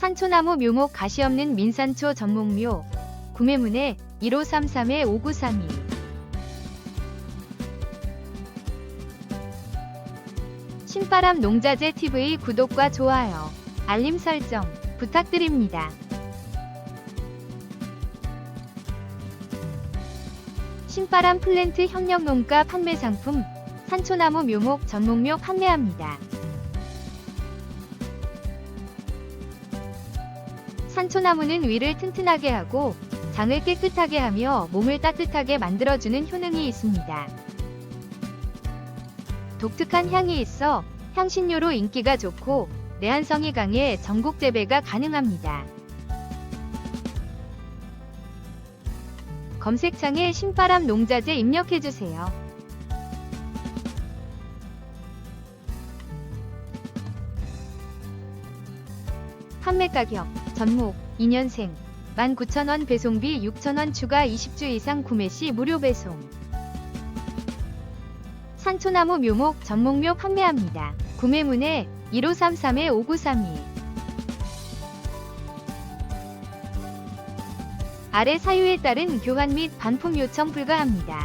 산초나무 묘목 가시 없는 민산초 전목묘 구매문의 1533-5932 신바람 농자재 TV 구독과 좋아요, 알림 설정 부탁드립니다. 신바람 플랜트 협력 농가 판매 상품 산초나무 묘목 전목묘 판매합니다. 산초나무는 위를 튼튼하게 하고 장을 깨끗하게 하며 몸을 따뜻하게 만들어주는 효능이 있습니다. 독특한 향이 있어 향신료로 인기가 좋고 내한성이 강해 전국 재배가 가능합니다. 검색창에 신바람 농자재 입력해주세요. 판매 가격 전목 2년생 19,000원 배송비 6,000원 추가 20주 이상 구매 시 무료 배송 산초나무 묘목 전목묘 판매합니다. 구매문의 1533-5932 아래 사유에 따른 교환 및 반품 요청 불가합니다.